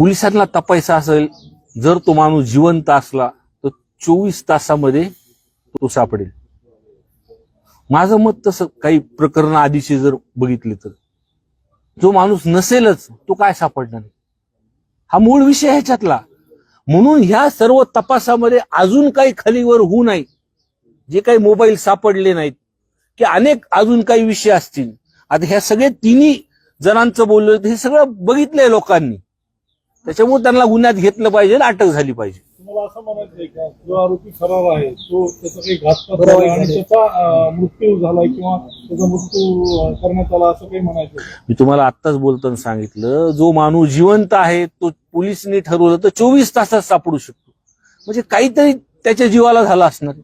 पोलिसांना तपायचा असेल जर तो माणूस जिवंत असला तर चोवीस तासामध्ये तो सापडेल. माझं मत तसं काही प्रकरण आधीचे जर बघितले तर. जो माणूस नसेलच तो काय सापडणार? हा मूळ विषय ह्याच्यातला. म्हणून ह्या सर्व तपासामध्ये अजून काही खालीवर होऊ नाही जे काही मोबाईल सापडले नाहीत की अनेक अजून काही विषय असतील. आता ह्या सगळे तिन्ही जणांचं बोललं हे सगळं बघितलंय लोकांनी. त्याच्यामुळे त्यांना गुन्ह्यात घेतलं पाहिजे आणि अटक झाली पाहिजे. तुम्हाला असं म्हणायचंय का? जो आरोपी फरार आहे तो त्याचा काही घातपात झाला आणि त्याचा अं, मृत्यू झालाय किंवा त्याचा मृत्यू अं, करण्यात आला असं काही म्हणायचं का? मी तुम्हाला आत्ताच बोलताना सांगितलं जो माणूस जिवंत आहे तो पोलिसनी ठरवलं तर चोवीस तासात सापडू शकतो. म्हणजे काहीतरी त्याच्या जीवाला झाला असणार.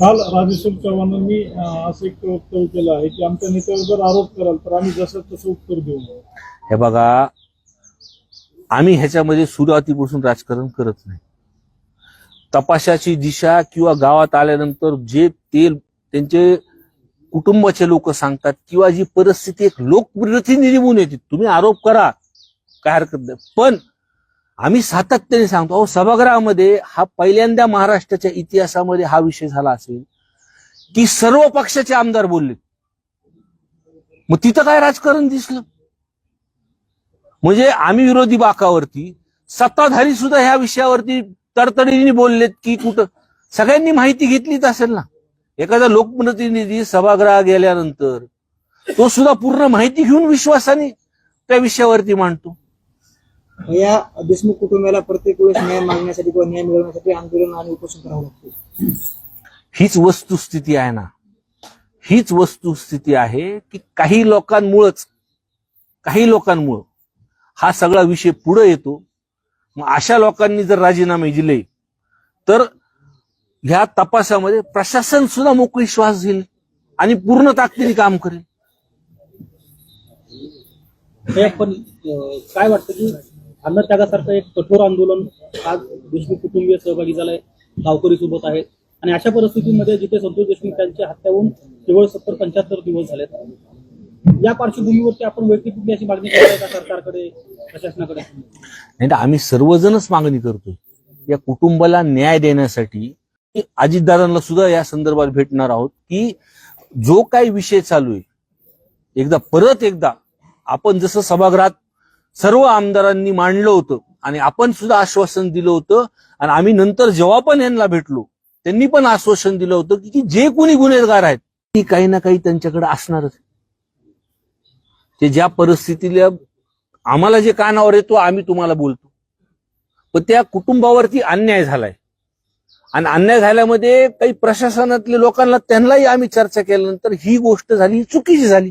काल राजेश्वर चव्हाणांनी असं एक वक्तव्य केलं आहे की आमच्या नेत्यावर जर आरोप कराल तर आम्ही जसं तसं उत्तर देऊ. हे बघा आम्ही ह्याच्यामध्ये सुरुवातीपासून राजकारण करत नाही. तपासाची दिशा किंवा गावात आल्यानंतर जे ते त्यांचे कुटुंबाचे लोक सांगतात किंवा जी परिस्थिती एक लोकप्रतिनिधी म्हणून येते. तुम्ही आरोप करा काय हरकत नाही. पण आम्ही सातत्याने सांगतो अहो सभागृहामध्ये हा पहिल्यांदा महाराष्ट्राच्या इतिहासामध्ये हा विषय झाला असेल की सर्व पक्षाचे आमदार बोलले. मग तिथं काय राजकारण दिसलं? म्हणजे आम्ही विरोधी बाकावरती सत्ताधारी सुद्धा ह्या विषयावरती तडतडीने बोललेत की कुठं? सगळ्यांनी माहिती घेतलीच असेल ना. एखादा लोकप्रतिनिधी सभागृहात गेल्यानंतर तो सुद्धा पूर्ण माहिती घेऊन विश्वासाने त्या विषयावरती मांडतो. या देशमुख कुटुंबाला प्रत्येक वेळेस न्याय मागण्यासाठी किंवा न्याय मिळवण्यासाठी आंदोलन आणि उपोषण करावं लागतं. हीच वस्तुस्थिती आहे ना. हीच वस्तुस्थिती आहे की काही लोकांमुळंच काही लोकांमुळं हा सगळा विषय पुढे येतो. मग अशा लोकांनी जर राजीनामे दिले तर ह्या तपासामध्ये प्रशासन सुद्धा मोकळी श्वास घेईल आणि पूर्ण ताकदीने काम करेल. पण काय वाटतं की अन्न त्यागासारखं एक कठोर आंदोलन आज देशमुख कुटुंबीय सहभागी झालंय गावकरी सोबत आहेत आणि अशा परिस्थितीमध्ये जिथे संतोष देशमुख यांची हत्या होऊन केवळ सत्तर पंच्याहत्तर दिवस झालेत या पार्श्वभूमीवरती आपण वैयक्तिक कुठली अशी मागणी करताय का सरकारकडे प्रशासनाकडे? नाही तर आम्ही सर्वजणच मागणी करतोय. या कुटुंबाला न्याय देण्यासाठी अजितदादांना सुद्धा या संदर्भात भेटणार आहोत की जो काही विषय चालू आहे एकदा परत एकदा आपण जसं सभागृहात सर्व आमदारांनी मांडलं होतं आणि आपण सुद्धा आश्वासन दिलं होतं आणि आम्ही नंतर जेव्हा पण यांना भेटलो त्यांनी पण आश्वासन दिलं होतं की जे कोणी गुन्हेगार आहेत ती काही ना काही त्यांच्याकडे असणारच ते ज्या परिस्थितीला आम्हाला जे कानावर येतो आम्ही तुम्हाला बोलतो. पण त्या कुटुंबावरती अन्याय झालाय. आणि अन्याय झाल्यामध्ये काही प्रशासनातल्या लोकांना त्यांनाही आम्ही चर्चा केल्यानंतर ही गोष्ट झाली चुकीची झाली.